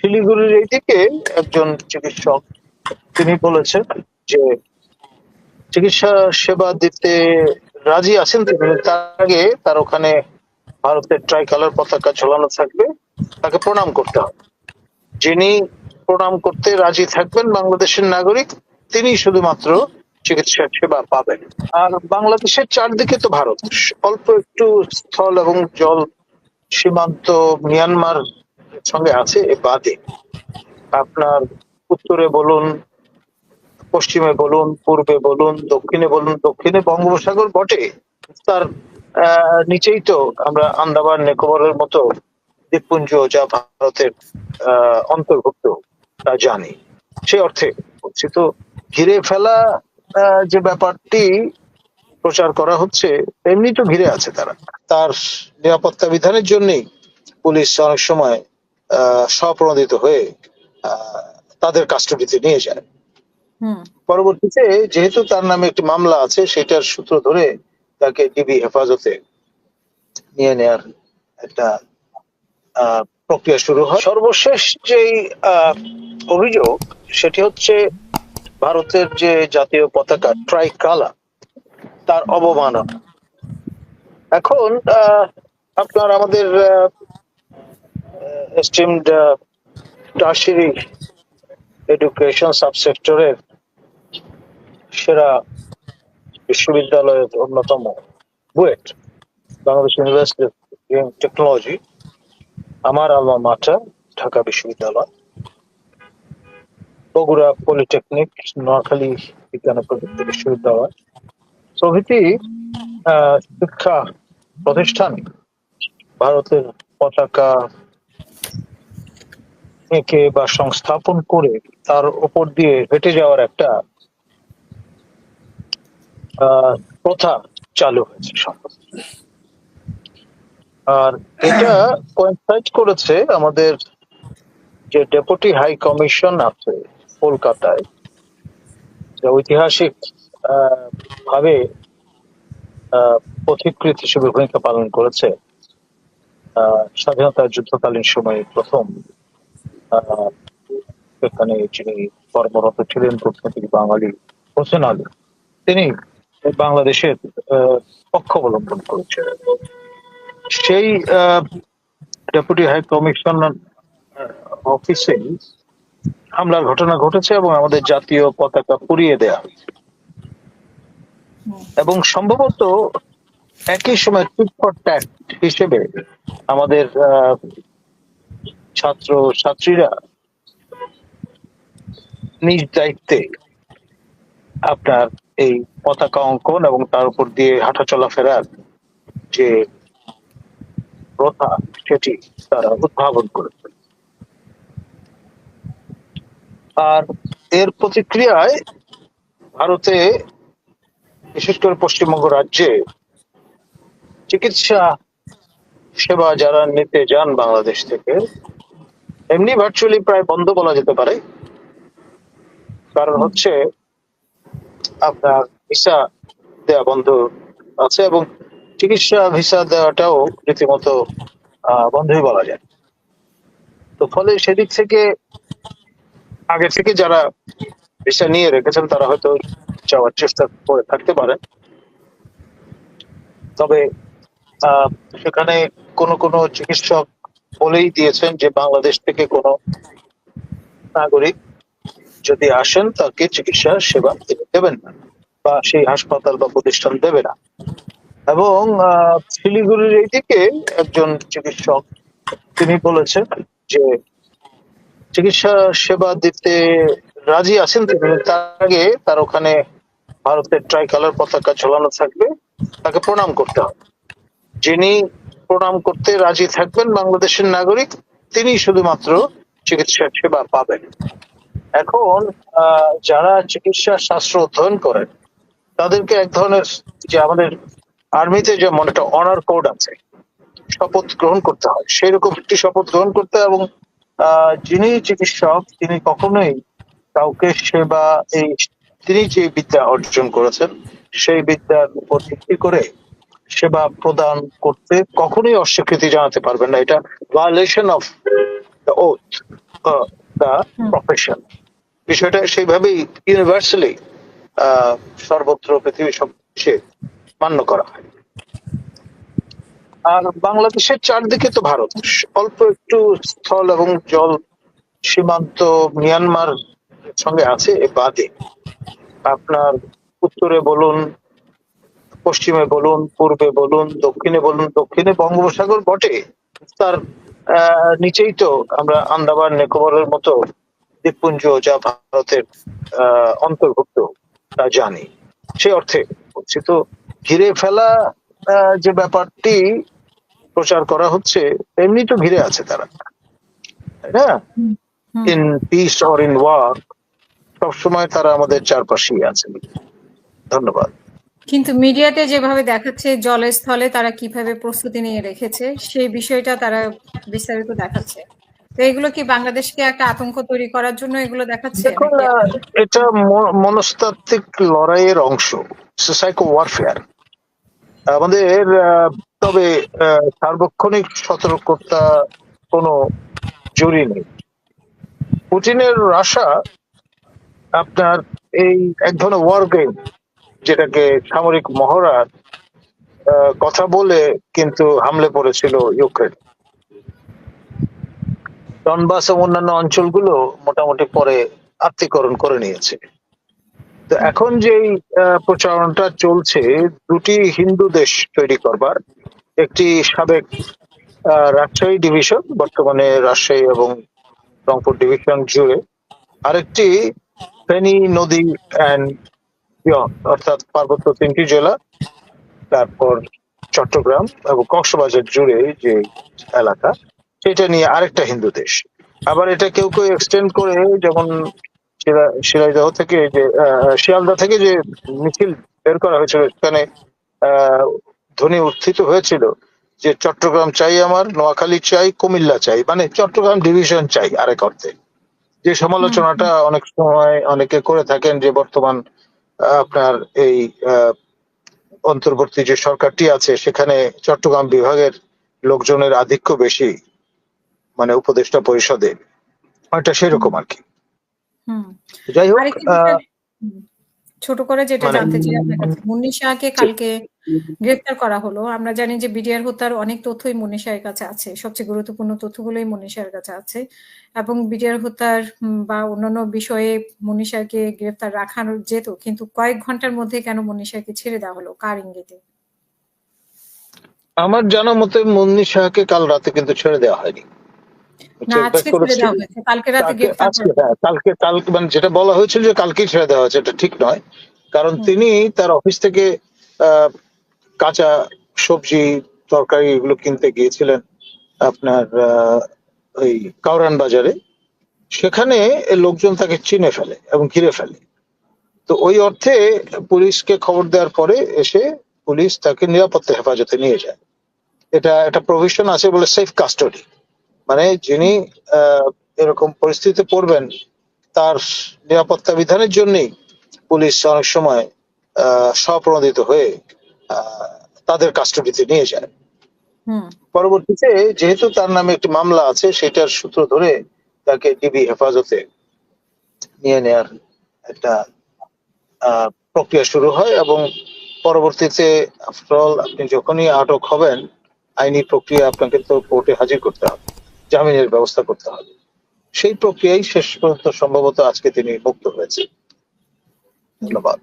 শিলিগুড়ির এইদিকে একজন চিকিৎসক, তিনি বলেছেন যে চিকিৎসা সেবা দিতে রাজি আছেন তিনি তার আগে তার ওখানে ভারতের ট্রাই কালার পতাকা ঝোলানো থাকবে, তাকে প্রণাম করতে হবে। যিনি প্রণাম করতে রাজি থাকবেন বাংলাদেশের নাগরিক, তিনি শুধুমাত্র চিকিৎসা সেবা পাবেন। আর বাংলাদেশের চারদিকে তো ভারত, অল্প একটু স্থল এবং জল সীমান্ত, মিয়ানমার সঙ্গে আছে এ বাদে। আপনার উত্তরে বলুন, পশ্চিমে বলুন, পূর্বে বলুন, দক্ষিণে বলুন, দক্ষিণে বঙ্গোপসাগর বটে। তার নিচেই তো আমরা আন্দামান, নিকোবরের মতো দ্বীপপুঞ্জ যা ভারতের অন্তর্ভুক্ত, তা জানি। সে অর্থে বলছি তো, ঘিরে ফেলা যে ব্যাপারটি প্রচার করা হচ্ছে এমনি তো ঘিরে আছে তারা। তার নিরাপত্তা বিধানের জন্যই পুলিশ অনেক সময় স্বপ্রণোদিত হয়ে তাদের কাস্টডিতে নিয়ে যায়। পরবর্তীতে যেহেতু তার নামে একটি মামলা আছে সেটার সূত্র ধরে তাকে ডিবি হেফাজতে নিয়ে নেয়ার একটা প্রক্রিয়া শুরু হয়। সর্বশেষ যেই আহ, অভিযোগ সেটি হচ্ছে ভারতের যে জাতীয় পতাকা ট্রাই কালার তার অবমাননা। এখন আহ, আপনার আমাদের এস্টিমড টার্সিরি এডুকেশন সাবসেক্টরের সেরা বিশ্ববিদ্যালয়ের অন্যতম BUET, Bangladesh university of technology আমার আলমা মাঠা ঢাকা বিশ্ববিদ্যালয়, বগুড়া পলিটেকনিক নোয়াখালী বিজ্ঞান প্রযুক্তি বিশ্ববিদ্যালয়। প্রভৃতি শিক্ষা প্রতিষ্ঠান ভারতের পতাকা এঁকে বা সংস্থাপন করে তার উপর দিয়ে হেঁটে যাওয়ার একটা প্রথা চালু হয়েছে আর এটা কোয়েনসাইড করেছে আমাদের যে ডেপুটি হাই কমিশন আছে কলকাতায়, যে ঐতিহাসিক ভাবে পথিকৃত হিসেবে ভূমিকা পালন করেছে স্বাধীনতা যুদ্ধকালীন সময়ে প্রথম এখানে যিনি কর্মরত ছিলেন কূটনৈতিক বাঙালি হোসেন আলী, তিনি বাংলাদেশের পক্ষ অবলম্বন করেছেন সেই ডেপুটি হাই কমিশন অফিসে হামলার ঘটনা ঘটেছে এবং আমাদের জাতীয় পতাকা পুড়িয়ে দেয়া। এবং সম্ভবত একই সময় ট্যাট হিসেবে আমাদের ছাত্র ছাত্রীরা নিজ দায়িত্বে আপনার এই পতাকা অঙ্কন এবং তার উপর দিয়ে হাঁটা চলাফেরার যে প্রথা, সেটি তারা উদ্ভাবন করেছে। আর এর প্রতিক্রিয়ায় ভারতে, বিশেষ করে পশ্চিমবঙ্গ রাজ্যে চিকিৎসা সেবা যারা নিতে যান বাংলাদেশ থেকে এমনি ভার্চুয়ালি প্রায় বন্ধ বলা যেতে পারে। কারণ হচ্ছে আপনার ভিসা দেওয়া বন্ধ আছে এবং চিকিৎসা ভিসা দেওয়াটাও রীতিমতো বন্ধই বলা যায়। তো ফলে সেদিক থেকে, আগে থেকে যারা ভিসা নিয়ে রেখেছেন, তারা হয়তো যাওয়ার চেষ্টা করে থাকতে পারেন। তবে সেখানে কোনো কোনো চিকিৎসক বলেই দিয়েছেন যে বাংলাদেশ থেকে কোনো নাগরিক যদি আসেন, তাকে চিকিৎসা সেবা তিনি দেবেন না বা সেই হাসপাতাল বা প্রতিষ্ঠান দেবে না। এবং শিলিগুড়ির এইদিকে একজন চিকিৎসক তিনি বলেছেন যে চিকিৎসা সেবা দিতে রাজি আছেন তিনি তার আগে তার ওখানে ভারতের ট্রাই কালার পতাকা ঝোলানো থাকবে, তাকে প্রণাম করতে হবে। যিনি প্রণাম করতে রাজি থাকবেন বাংলাদেশের নাগরিক, তিনি শুধুমাত্র চিকিৎসা সেবা পাবেন। এখন যারা চিকিৎসা শাস্ত্র অধ্যয়ন করেন, তাদেরকে এক ধরনের যে আমাদের আর্মিতে যেমন একটা অনার কোড আছে, শপথ গ্রহণ করতে হয়। সেই রকম একটি শপথ গ্রহণ করতে এবং যিনি চিকিৎসক, তিনি কখনোই কাউকে সেবা, এই তিনি যে বিদ্যা অর্জন করেছেন, সেই বিদ্যার উপর ভিত্তি করে সেবা প্রদান করতে কখনোই অস্বীকৃতি জানাতে পারবেন না। এটা violation of the oath the profession বিষয়টা সেইভাবেই ইউনিভার্সালি সর্বত্র পৃথিবীর সব দেশে মান্য করা হয়। আর বাংলাদেশের চারদিকে তো ভারত। অল্প একটু স্থল এবং জল সীমান্ত মিয়ানমার সঙ্গে আছে এ বাদে। আপনার উত্তরে বলুন পশ্চিমে বলুন পূর্বে বলুন দক্ষিণে বলুন দক্ষিণে বঙ্গোপসাগর বটে। তার আহ, নিচেই তো আমরা আন্দামান নিকোবরের মতো দ্বীপপুঞ্জ যা ভারতের আহ, অন্তর্ভুক্ত তা জানি। সে অর্থে বলছি তো ঘিরে ফেলা আহ, যে ব্যাপারটি প্রচার করা হচ্ছে এমনি তো ঘিরে আছে তারা। তাই না। In peace or in war সবসময় তারা আমাদের চারপাশেই আছে ধন্যবাদ। কিন্তু মিডিয়াতে যেভাবে দেখাচ্ছে জলে স্থলে তারা কীভাবে প্রস্তুতি নিয়ে রেখেছে, সেই বিষয়টা তারা বিস্তারিত দেখাচ্ছে। তো এগুলো কি বাংলাদেশকে একটা আতঙ্ক তৈরি করার জন্য এগুলো দেখাচ্ছে? এটা মনস্তাত্ত্বিক লড়াইয়ের অংশ সাইকো ওয়ারফেয়ার। আমাদের তবে সার্বক্ষণিক সতর্কতা কোনো জরুরি নেই। পুটিনের রাশা আপনার এই এক ধরনের ওয়ার গেম যেটাকে সামরিক মহড়ার কথা বলে কিন্তু হামলে পড়েছিল ইউক্রেন। ডনবাস এবং অন্যান্য অঞ্চলগুলো মোটামুটি পরে আত্মীকরণ করে নিয়েছে। তো এখন আহ, প্রচারণাটা চলছে দুটি হিন্দু দেশ তৈরি করবার একটি সাবেক রাজশাহী ডিভিশন বর্তমানে রাজশাহী এবং রংপুর ডিভিশন জুড়ে আরেকটি ফেনী নদী অ্যান্ড অর্থাৎ পার্বত্য তিনটি জেলা তারপর চট্টগ্রাম এবং কক্সবাজার জুড়ে যে এলাকা সেটা নিয়ে আরেকটা হিন্দু দেশ। আবার এটা কেউ কেউ এক্সটেন্ড করে যেমন শিলা- শিলাইদহ থেকে যে শিয়ালদা থেকে যে মিছিল বের করা হয়েছিল সেখানে আহ, ধ্বনি উত্থিত হয়েছিল যে চট্টগ্রাম চাই আমার নোয়াখালী চাই কুমিল্লা চাই মানে চট্টগ্রাম ডিভিশন চাই আরেক অর্থে। যে সমালোচনাটা অনেক সময় অনেকে করে থাকেন যে বর্তমান আপনার এই অন্তর্বর্তী যে সরকারটি আছে সেখানে চট্টগ্রাম বিভাগের লোকজনের আধিক্য বেশি মানে উপদেষ্টা পরিষদে এটা সেরকম আর কি। হুম। যাই হোক ছোট করে যেটা মানে- জানতে চাই আপনার কাছে মুন্নি শাহকে কালকে গ্রেফতার করা হলো। আমরা জানি যে বিডিআর হত্যার অনেক তথ্যই মুন্নি শাহের কাছে আছে। সবচেয়ে গুরুত্বপূর্ণ তথ্যগুলোই মুন্নি শাহের কাছে আছে এবং বিডিআর হত্যার বা অন্যান্য বিষয়ে মুন্নি শাহকে গ্রেফতার রাখানো যেত কিন্তু কয়েক ঘণ্টার মধ্যে কেন মুন্নি শাহকে ছেড়ে দেওয়া হলো? কার ইঙ্গিতে? আমার জানা মতে মুন্নি শাহকে কাল রাতে কিন্তু ছেড়ে দেওয়া হয়নি। কালকে কালকে কালকে মানে যেটা বলা হয়েছিল যে কালকেই ছেড়ে দেওয়া হয়েছে এটা ঠিক নয়। কারণ তিনি তার অফিস থেকে কাঁচা সবজি তরকারি এগুলো কিনতে গিয়েছিলেন আপনার ওই কাউরান বাজারে। সেখানে লোকজন তাকে চিনে ফেলে এবং ঘিরে ফেলে। তো ওই অর্থে পুলিশকে খবর দেওয়ার পরে এসে পুলিশ তাকে নিরাপত্তা হেফাজতে নিয়ে যায়। এটা একটা প্রভিশন আছে বলে সেফ কাস্টডি মানে যিনি আহ, এরকম পরিস্থিতিতে পড়বেন তার নিরাপত্তা বিধানের জন্যই পুলিশ অনেক সময় স্বপ্রণোদিত হয়ে তাদের কাস্টডিতে নিয়ে যায়। পরবর্তীতে যেহেতু তার নামে একটি মামলা আছে সেটার সূত্র ধরে তাকে ডিবি হেফাজতে নিয়ে নেয়ার একটা আহ, প্রক্রিয়া শুরু হয় এবং পরবর্তীতে আফটারঅল আপনি যখনই আটক হবেন আইনি প্রক্রিয়া আপনাকে তো কোর্টে হাজির করতে হবে। জামিনের ব্যবস্থা করতে হবে। সেই প্রক্রিয়ায় শেষ পর্যন্ত সম্ভবত আজকে তিনি মুক্ত হয়েছে ধন্যবাদ।